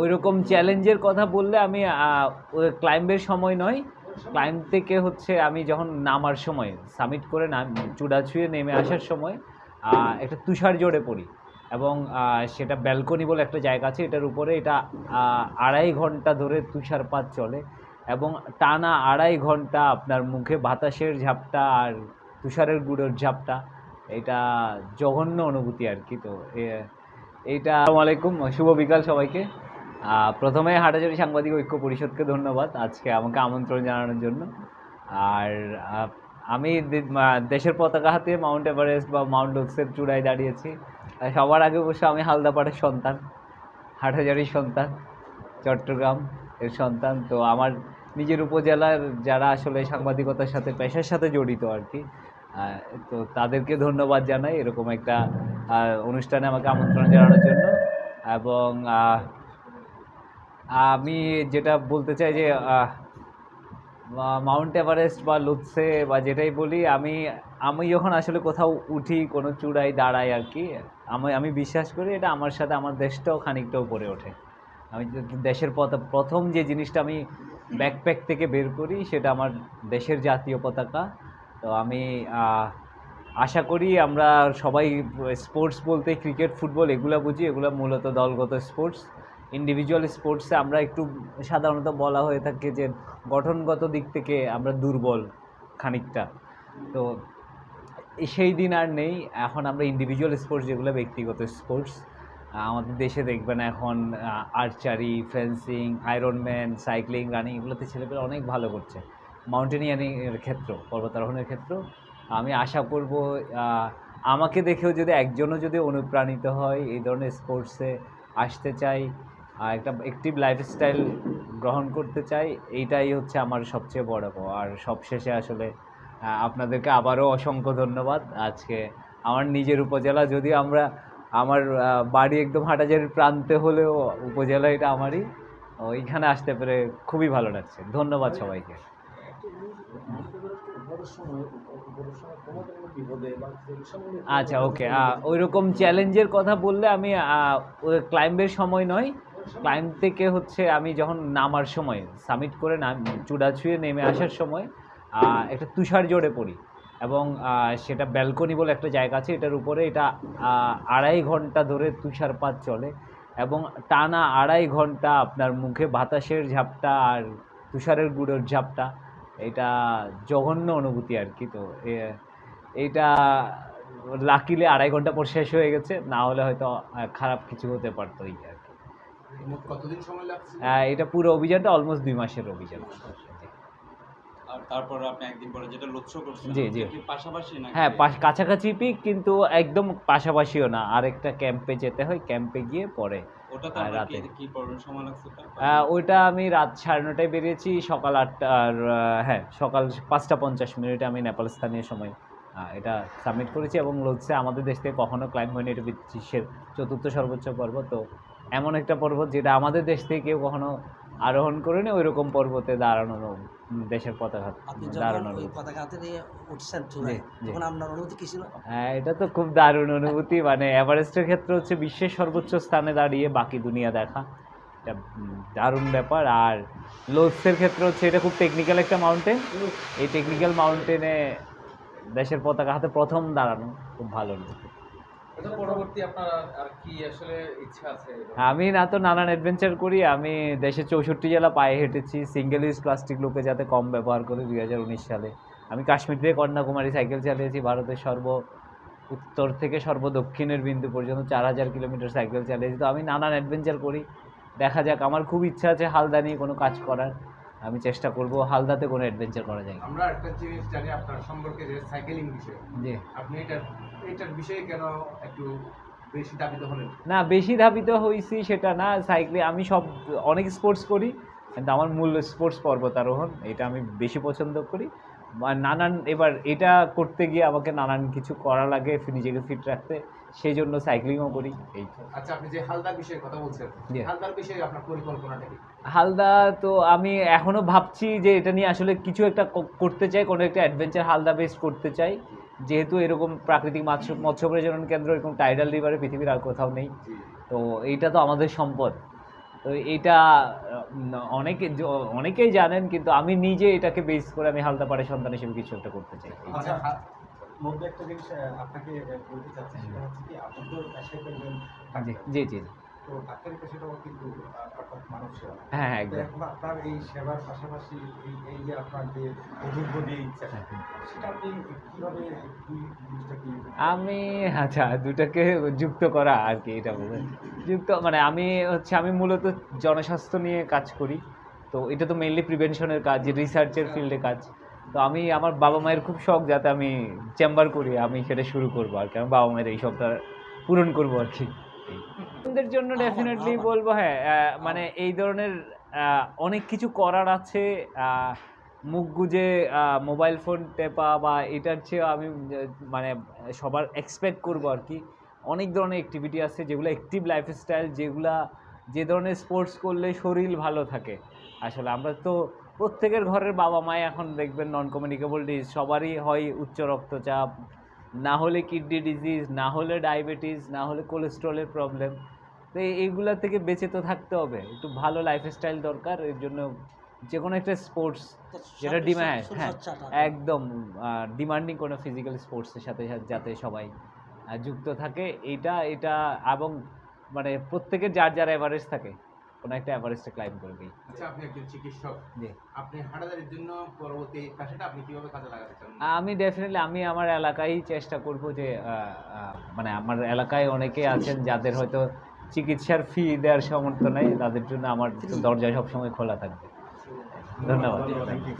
ওই রকম চ্যালেঞ্জের কথা বললে আমি ক্লাইম্বের সময় নয়। ক্লাইম্ব থেকে হচ্ছে আমি যখন নামার সময় সামিট করে নাম, চূড়া ছুঁয়ে নেমে আসার সময় একটা তুষার জোরে পড়ি। এবং সেটা ব্যালকনি বলে একটা জায়গা আছে, এটার উপরে এটা আড়াই ঘণ্টা ধরে তুষারপাত চলে। এবং টানা আড়াই ঘণ্টা আপনার মুখে বাতাসের ঝাপটা আর তুষারের গুঁড়োর ঝাপটা, এটা জঘন্য অনুভূতি আর কি। তো এইটা আলাইকুম শুভ বিকাল সবাইকে। প্রথমে হাটাজারি সাংবাদিক ঐক্য পরিষদকে ধন্যবাদ আজকে আমাকে আমন্ত্রণ জানানোর জন্য। আর আমি দেশের পতাকা হাতে মাউন্ট এভারেস্ট বা মাউন্ট লুৎসের চূড়ায় দাঁড়িয়েছি। সবার আগে অবশ্য আমি হালদাপাড়ের সন্তান হাটহাজারির সন্তান, চট্টগ্রাম এর সন্তান। তো আমার নিজের উপজেলার যারা আসলে সাংবাদিকতার সাথে, পেশার সাথে জড়িত আর কি তো তাদেরকে ধন্যবাদ জানাই এরকম একটা অনুষ্ঠানে আমাকে আমন্ত্রণ জানানোর জন্য। এবং আমি যেটা বলতে চাই যে মাউন্ট এভারেস্ট বা লুৎসে বা যেটাই বলি, আমি আমি যখন আসলে কোথাও উঠি, কোনো চূড়ায় দাঁড়াই আর কি, আমি আমি বিশ্বাস করি এটা আমার সাথে, আমার দেশটাও খানিকটা উপরে ওঠে। আমি দেশের প্রথম যে জিনিসটা আমি ব্যাকপ্যাক থেকে বের করি, সেটা আমার দেশের জাতীয় পতাকা। তো আমি আশা করি আমরা সবাই স্পোর্টস বলতে ক্রিকেট, ফুটবল এগুলো বুঝি। এগুলো মূলত দলগত স্পোর্টস। ইন্ডিভিজুয়াল স্পোর্টসে আমরা একটু সাধারণত বলা হয়ে থাকে যে গঠনগত দিক থেকে আমরা দুর্বল খানিকটা। তো সেই দিন আর নেই। এখন আমরা ইন্ডিভিজুয়াল স্পোর্টস যেগুলো ব্যক্তিগত স্পোর্টস, আমাদের দেশে দেখবেন এখন archery, fencing ironman cycling, running এগুলোতে ছেলেপেলে অনেক ভালো করছে। মাউন্টেনিয়ারিং এর ক্ষেত্র পর্বতারোহণের ক্ষেত্র। আমি আশা করব আমাকে দেখেও যদি একজনও যদি অনুপ্রাণিত হয় এই ধরনের স্পোর্টসে আসতে চাই আর একটা অ্যাক্টিভ লাইফস্টাইল গ্রহণ করতে চাই এইটাই হচ্ছে আমার সবচেয়ে বড়। আর সবশেষে আসলে আপনাদেরকে আবারও অসংখ্য ধন্যবাদ। আজকে আমার নিজের উপজেলা যদি আমরা আমার বাড়ি একদম হাটাজারির প্রান্তে হলেও উপজেলা এটা আমারই ওইখানে আসতে পেরে খুবই ভালো লাগছে। ধন্যবাদ। সবাইকে। আচ্ছা ওকে ওই রকম চ্যালেঞ্জের কথা বললে আমি ক্লাইম্বের সময় নয়। ক্লাইম্ব থেকে হচ্ছে আমি যখন নামার সময় সামিট করে নাম, চূড়া ছুঁয়ে নেমে আসার সময় একটা তুষার জোরে পড়ি। এবং সেটা ব্যালকনি বলে একটা জায়গা আছে, এটার উপরে এটা আড়াই ঘণ্টা ধরে তুষারপাত চলে। এবং টানা আড়াই ঘণ্টা আপনার মুখে বাতাসের ঝাপটা আর তুষারের গুঁড়োর ঝাপটা। এটা জঘন্য অনুভূতি আর কি। তো এইটা লাকিলে আড়াই ঘণ্টা পর শেষ হয়ে গেছে না হলে হয়তো খারাপ কিছু হতে পারতো এই আর কি। কতদিন সময় লাগছে? এটা পুরো অভিযানটা অলমোস্ট দুই মাসের অভিযান। আর তারপর আপনি একদিন পরে যেটা লক্ষ্য করছেন জি, জি। পাশাপাশি না হ্যাঁ পাশ- কাছাকাছি পিক কিন্তু একদম পাশাপাশিও না। আরেকটা ক্যাম্পে যেতে হয় ক্যাম্পে গিয়ে পরে ওটা রাতে। কি- সময় লাগছে ওইটা আমি রাত সাড়ে নটায় বেরিয়েছি সকাল আটটা আর হ্যাঁ সকাল পাঁচটা পঞ্চাশ মিনিটে আমি নেপাল স্থানীয় সময় এটা সাবমিট করেছি এবং হচ্ছে আমাদের দেশ থেকে কখনো ক্লাইম্ব হয়নি এটা বিশ্বের চতুর্থ সর্বোচ্চ পর্বত তো এমন একটা পর্বত যেটা আমাদের দেশ থেকে কেউ কখনো আরোহণ করেনি ওই রকম পর্বতে দাঁড়ানো উম, দেশের পতাকা আপনি যখন ওই পতাকা নিয়ে উঠছেন চূড়ায় জি, জি। তখন আপনার অনুভূতি কি ছিল? হ্যাঁ এটা তো খুব দারুণ অনুভূতি মানে এভারেস্টের ক্ষেত্রে হচ্ছে বিশ্বের সর্বোচ্চ স্থানে দাঁড়িয়ে বাকি দুনিয়া দেখা। এটা দারুণ ব্যাপার। আর লোসের ক্ষেত্রে হচ্ছে এটা খুব টেকনিক্যাল একটা মাউন্টেন এই টেকনিক্যাল মাউন্টেনে দেশের পতাকা হাতে প্রথম দাঁড়ানো খুব ভালো অনুভূতি। আমি না তো নানান অ্যাডভেঞ্চার করি। আমি দেশের চৌষট্টি জেলা পায়ে হেঁটেছি। সিঙ্গেল ইউজ প্লাস্টিক লোকে যাতে কম ব্যবহার করে দুই হাজার উনিশ সালে। আমি কাশ্মীর থেকে কন্যাকুমারী সাইকেল চালিয়েছি ভারতের সর্ব উত্তর থেকে সর্ব দক্ষিণের বিন্দু পর্যন্ত চার হাজার কিলোমিটার সাইকেল চালিয়েছি। তো আমি নানান অ্যাডভেঞ্চার করি। দেখা যাক আমার খুব ইচ্ছা আছে হালদা নিয়ে কোনো কাজ করার। আমি চেষ্টা করব হালদাতে কোনো অ্যাডভেঞ্চার করা যায় আমরা একটা জিনিস জানি আপনার সম্পর্কে যে সাইকেলিং বিষয়। জি। আপনি এটা এটার বিষয়ে কেন একটু বেশি দাবিত হলেন? না বেশি ধাবিত হয়েছি সেটা না সাইক্লিং আমি সব অনেক স্পোর্টস করি কিন্তু আমার মূল স্পোর্টস পর্বতারোহণ এটা আমি বেশি পছন্দ করি। নানান এবার এটা করতে গিয়ে আমাকে নানান কিছু করা লাগে নিজেকে ফিট রাখতে সেই জন্য সাইক্লিংও করি এই। আচ্ছা আপনি যে হালদার বিষয়ে কথা বলছেন হালদার বিষয়ে আপনার পরিকল্পনাটা কি? হালদা তো আমি এখনও ভাবছি যে এটা নিয়ে আসলে কিছু একটা করতে চাই কোনো একটা অ্যাডভেঞ্চার হালদা বেসড করতে চাই। যেহেতু এরকম প্রাকৃতিক মৎস্য মৎস্য প্রজনন কেন্দ্র এরকম টাইডাল রিভারে পৃথিবীর আর কোথাও নেই। তো এইটা তো আমাদের সম্পদ। তো এটা অনেকে অনেকেই জানেন কিন্তু আমি নিজে এটাকে বেস করে আমি হালদা পাড়ে সন্তান হিসেবে কিছু একটা করতে চাই। আচ্ছা মধ্যে একটা জিনিস আপনাকে বলতে চাচ্ছি সেটা হচ্ছে কি আপনি তো জি জি জি। তো ডাক্তারি পেশাটাও কিন্তু অর্থাৎ মানব সেবা। হ্যাঁ হ্যাঁ একদম। আপনার এই সেবার পাশাপাশি এই যে আপনার যে অভিজ্ঞতা ইচ্ছা সেটা আপনি কীভাবে কি জিনিসটা কি আমি আচ্ছা দুটাকে যুক্ত করা আর কি এটা বলে যুক্ত মানে আমি হচ্ছে আমি মূলত জনস্বাস্থ্য নিয়ে কাজ করি। তো এটা তো মেইনলি প্রিভেনশনের কাজ রিসার্চের ফিল্ডে কাজ। তো আমি আমার বাবা মায়ের খুব শখ যাতে আমি চেম্বার করি আমি সেটা শুরু করব আর কি আমার বাবা মায়ের এই শখটা পূরণ করব আর কি। ওদের জন্য ডেফিনেটলি বলব হ্যাঁ মানে এই ধরনের অনেক কিছু করার আছে মুখ গুজে মোবাইল ফোন টেপা বা এটার চেয়েও আমি মানে সবার এক্সপেক্ট করব আর কি। অনেক ধরনের অ্যাক্টিভিটি আছে যেগুলো অ্যাক্টিভ লাইফস্টাইল যেগুলা যে ধরনের স্পোর্টস করলে শরীর ভালো থাকে। আসলে আমরা তো প্রত্যেকের ঘরের বাবা মায় এখন দেখবেন নন কমিউনিকেবল ডিজ সবারই হয় উচ্চ রক্তচাপ না হলে কিডনি ডিজিজ না হলে ডায়াবেটিস না হলে কোলেস্ট্রলের প্রবলেম তো এই- এইগুলা থেকে বেঁচে তো থাকতে হবে। একটু ভালো লাইফস্টাইল দরকার এর জন্য যে কোনো একটা স্পোর্টস যেটা ডিমান্ড হ্যাঁ একদম ডিমান্ডিং কোনো ফিজিক্যাল স্পোর্টসের সাথে সাথে যাতে সবাই যুক্ত থাকে। এটা এটা এবং মানে প্রত্যেকের যার যার অ্যাভারেজ থাকে। কোনো একটা অ্যাভারেজটা ক্লাইম করবেই আচ্ছা আপনি একজন চিকিৎসক। জি। আপনি হাঁটাদারির জন্য পরবর্তী পেশাটা আপনি কীভাবে কাজে লাগাতে চান? আমি ডেফিনেটলি আমি আমার এলাকায় চেষ্টা করব যে মানে আমার এলাকায় অনেকে আছেন যাদের হয়তো চিকিৎসার ফি দেওয়ার সামর্থ্য নেই তাদের জন্য আমার দরজা সবসময় খোলা থাকবে। ধন্যবাদ। Thank you